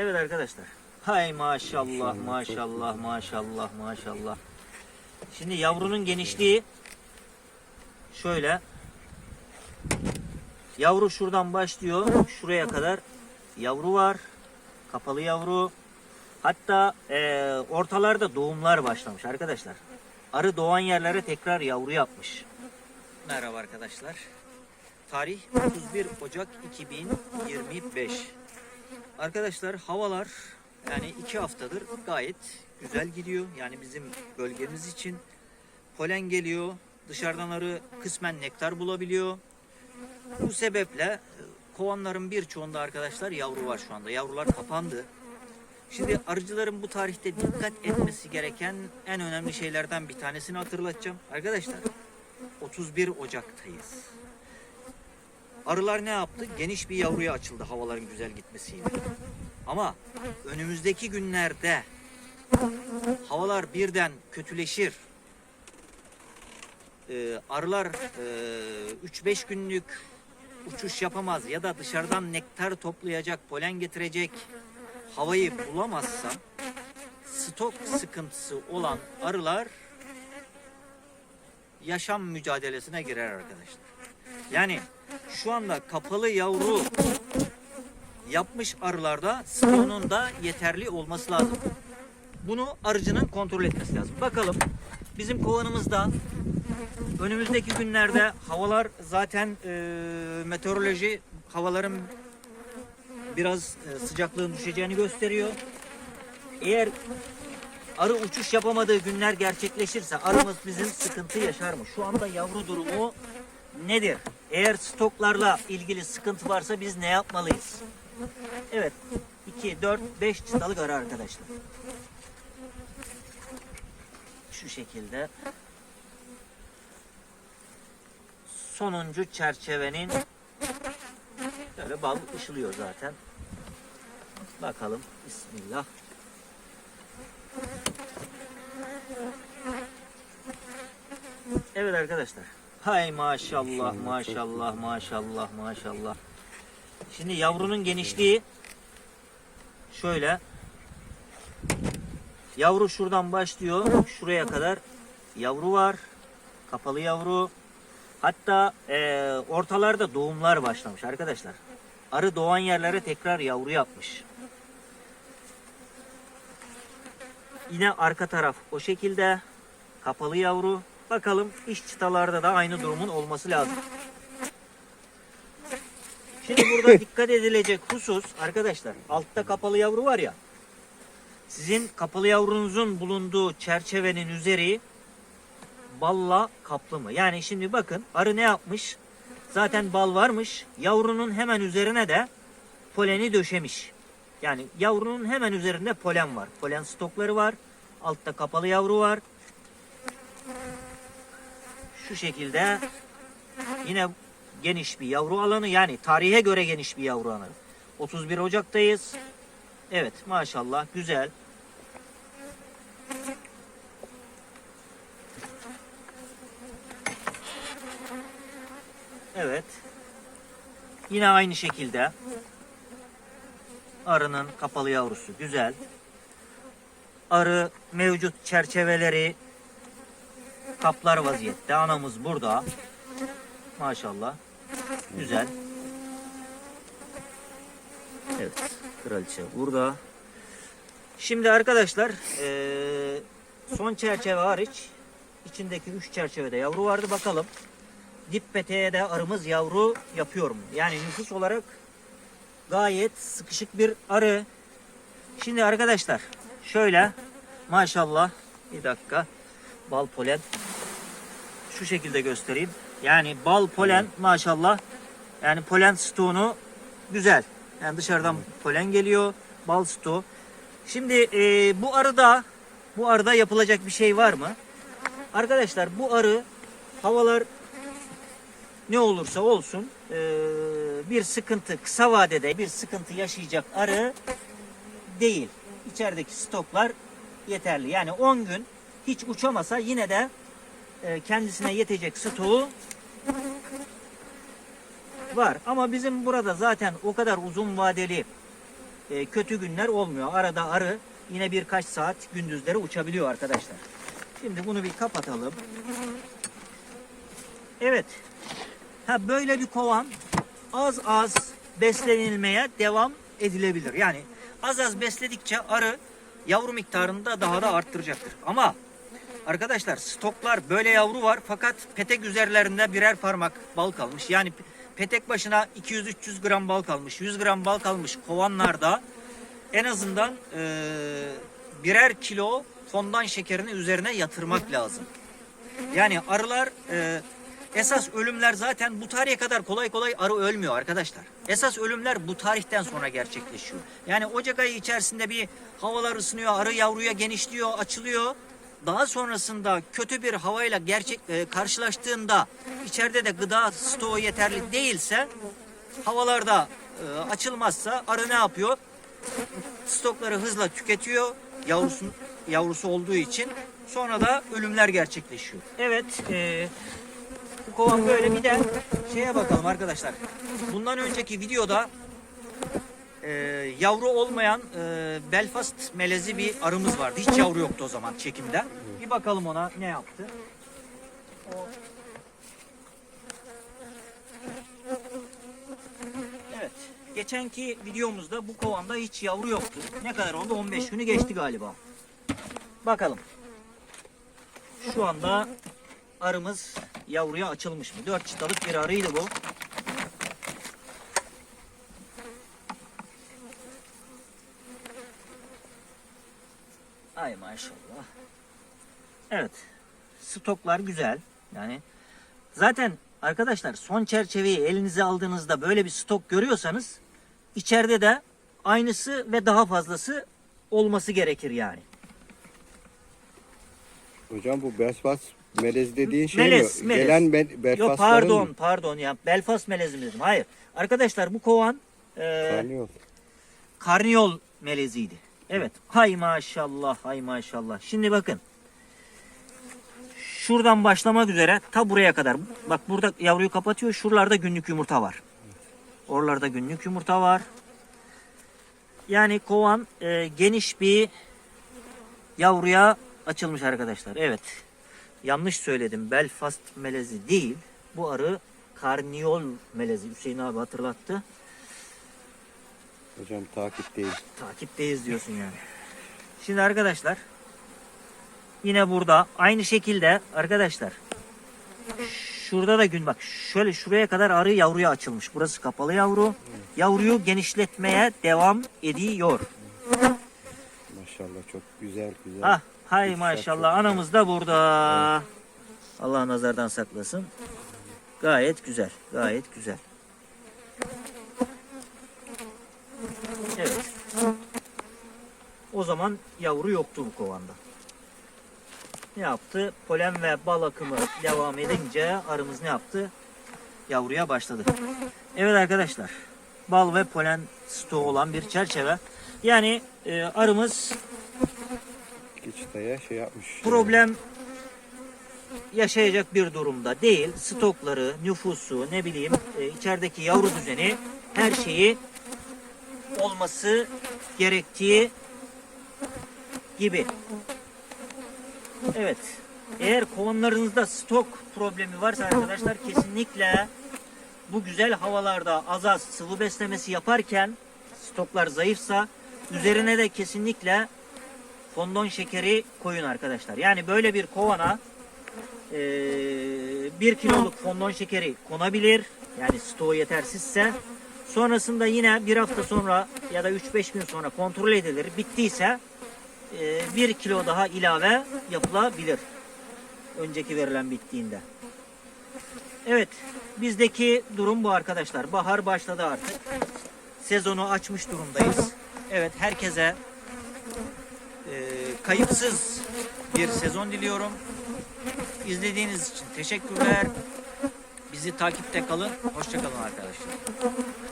Evet arkadaşlar. Hay maşallah maşallah maşallah maşallah. Şimdi yavrunun genişliği şöyle. Yavru şuradan başlıyor. Şuraya kadar yavru var. Kapalı yavru. Hatta eee, ortalarda doğumlar başlamış arkadaşlar. Arı doğan yerlere tekrar yavru yapmış. Merhaba arkadaşlar. Tarih 31 Ocak 2025. Arkadaşlar havalar yani iki haftadır gayet güzel gidiyor. Yani bizim bölgemiz için polen geliyor. Dışarıdan arı kısmen nektar bulabiliyor. Bu sebeple e, kovanların birçoğunda arkadaşlar yavru var şu anda. Yavrular kapandı. Şimdi arıcıların bu tarihte dikkat etmesi gereken en önemli şeylerden bir tanesini hatırlatacağım. Arkadaşlar 31 Ocak'tayız. Arılar ne yaptı? Geniş bir yavruya açıldı havaların güzel gitmesiyle. Ama önümüzdeki günlerde havalar birden kötüleşir. Ee, arılar e, 3-5 günlük uçuş yapamaz ya da dışarıdan nektar toplayacak, polen getirecek havayı bulamazsa stok sıkıntısı olan arılar yaşam mücadelesine girer arkadaşlar. Yani şu anda kapalı yavru yapmış arılarda stoğunun da yeterli olması lazım. Bunu arıcının kontrol etmesi lazım. Bakalım bizim kovanımızda önümüzdeki günlerde havalar zaten e, meteoroloji havaların biraz e, sıcaklığın düşeceğini gösteriyor. Eğer arı uçuş yapamadığı günler gerçekleşirse arımız bizim sıkıntı yaşar mı? Şu anda yavru durumu nedir? Eğer stoklarla ilgili sıkıntı varsa biz ne yapmalıyız? Evet. 2, 4, 5 çıtalık arı arkadaşlar. Şu şekilde. Sonuncu çerçevenin böyle bal ışılıyor zaten. Bakalım. Bismillah. Evet arkadaşlar. Hay maşallah maşallah maşallah maşallah. Şimdi yavrunun genişliği şöyle. Yavru şuradan başlıyor. Şuraya kadar yavru var. Kapalı yavru. Hatta eee, ortalarda doğumlar başlamış arkadaşlar. Arı doğan yerlere tekrar yavru yapmış. Yine arka taraf o şekilde. Kapalı yavru. Bakalım iç çıtalarda da aynı durumun olması lazım. Şimdi burada dikkat edilecek husus arkadaşlar altta kapalı yavru var ya. Sizin kapalı yavrunuzun bulunduğu çerçevenin üzeri balla kaplı mı? Yani şimdi bakın arı ne yapmış? Zaten bal varmış. Yavrunun hemen üzerine de poleni döşemiş. Yani yavrunun hemen üzerinde polen var. Polen stokları var. Altta kapalı yavru var. Şu şekilde yine geniş bir yavru alanı yani tarihe göre geniş bir yavru alanı. 31 Ocak'tayız. Evet maşallah güzel. Evet. Yine aynı şekilde arının kapalı yavrusu güzel. Arı mevcut çerçeveleri kaplar vaziyette. Anamız burada. Maşallah. Güzel. Evet. Kraliçe burada. Şimdi arkadaşlar eee, son çerçeve hariç içindeki üç çerçevede yavru vardı. Bakalım dip peteğe de arımız yavru yapıyor mu? Yani nüfus olarak gayet sıkışık bir arı. Şimdi arkadaşlar şöyle maşallah bir dakika bal polen şu şekilde göstereyim. Yani bal polen maşallah yani polen stoğunu güzel. Yani dışarıdan polen geliyor bal stoğu. Şimdi e, bu arıda bu arıda yapılacak bir şey var mı? Arkadaşlar bu arı havalar ne olursa olsun e, bir sıkıntı kısa vadede bir sıkıntı yaşayacak arı değil. İçerideki stoklar yeterli. Yani 10 gün hiç uçamasa yine de e, kendisine yetecek stoğu var. Ama bizim burada zaten o kadar uzun vadeli e, kötü günler olmuyor. Arada arı yine birkaç saat gündüzleri uçabiliyor arkadaşlar. Şimdi bunu bir kapatalım. Evet. Ha böyle bir kovan az az beslenilmeye devam edilebilir. Yani az az besledikçe arı yavru miktarını da daha da arttıracaktır. Ama arkadaşlar stoklar böyle yavru var fakat petek üzerlerinde birer parmak bal kalmış. Yani petek başına 200-300 gram bal kalmış, 100 gram bal kalmış kovanlarda en azından eee, birer kilo fondan şekerini üzerine yatırmak lazım. Yani arılar e, esas ölümler zaten bu tarihe kadar kolay kolay arı ölmüyor arkadaşlar. Esas ölümler bu tarihten sonra gerçekleşiyor. Yani Ocak ayı içerisinde bir havalar ısınıyor, arı yavruya genişliyor, açılıyor. Daha sonrasında kötü bir havayla gerçek e, karşılaştığında içeride de gıda stoğu yeterli değilse havalarda e, açılmazsa arı ne yapıyor? stokları hızla tüketiyor yavrusu, yavrusu olduğu için. Sonra da ölümler gerçekleşiyor. Evet, e, bu kovan böyle bir de şeye bakalım arkadaşlar. Bundan önceki videoda e, yavru olmayan e, Belfast melezi bir arımız vardı. Hiç yavru yoktu o zaman çekimde. Bir bakalım ona ne yaptı. Evet. Geçenki videomuzda bu kovanda hiç yavru yoktu. Ne kadar oldu? 15 günü geçti galiba. Bakalım. Şu anda arımız yavruya açılmış mı? 4 çıtalık bir arıydı bu. Ay maşallah. Evet. Stoklar güzel. Yani zaten arkadaşlar son çerçeveyi elinize aldığınızda böyle bir stok görüyorsanız içeride de aynısı ve daha fazlası olması gerekir yani. Hocam bu Belfast melez dediğin şey Melez, mi? melez. Gelen Be- Yok Belfast'ların pardon mı? pardon ya Belfast melezi dedim. Hayır. Arkadaşlar bu kovan e, Karnıyol. karniyol meleziydi. Evet. Hay maşallah hay maşallah. Şimdi bakın. Şuradan başlamak üzere ta buraya kadar. Bak burada yavruyu kapatıyor. Şuralarda günlük yumurta var. Oralarda günlük yumurta var. Yani kovan e, geniş bir yavruya açılmış arkadaşlar. Evet. Yanlış söyledim. Belfast melezi değil. Bu arı karniyol melezi. Hüseyin abi hatırlattı. Hocam takipteyiz. Takipteyiz diyorsun yani. Şimdi arkadaşlar yine burada aynı şekilde arkadaşlar şurada da gün bak şöyle şuraya kadar arı yavruya açılmış. Burası kapalı yavru. Yavruyu genişletmeye devam ediyor. Maşallah çok güzel güzel. Ah hay Güzel, maşallah anamız da burada. Allah nazardan saklasın. Gayet güzel. Gayet güzel. Evet. O zaman yavru yoktu bu kovanda. Ne yaptı? Polen ve bal akımı devam edince arımız ne yaptı? Yavruya başladı. Evet arkadaşlar. Bal ve polen stoğu olan bir çerçeve. Yani e, arımız çıtaya şey yapmış. problem yaşayacak bir durumda değil. Stokları, nüfusu, ne bileyim e, içerideki yavru düzeni her şeyi olması gerektiği gibi. Evet. Eğer kovanlarınızda stok problemi varsa arkadaşlar kesinlikle bu güzel havalarda az az sıvı beslemesi yaparken stoklar zayıfsa üzerine de kesinlikle fondon şekeri koyun arkadaşlar. Yani böyle bir kovana eee, bir kiloluk fondon şekeri konabilir. Yani stoğu yetersizse. Sonrasında yine bir hafta sonra ya da 3-5 gün sonra kontrol edilir. Bittiyse eee, bir kilo daha ilave yapılabilir. Önceki verilen bittiğinde. Evet bizdeki durum bu arkadaşlar. Bahar başladı artık. Sezonu açmış durumdayız. Evet herkese e, kayıpsız bir sezon diliyorum. İzlediğiniz için teşekkürler. Bizi takipte kalın. Hoşçakalın arkadaşlar.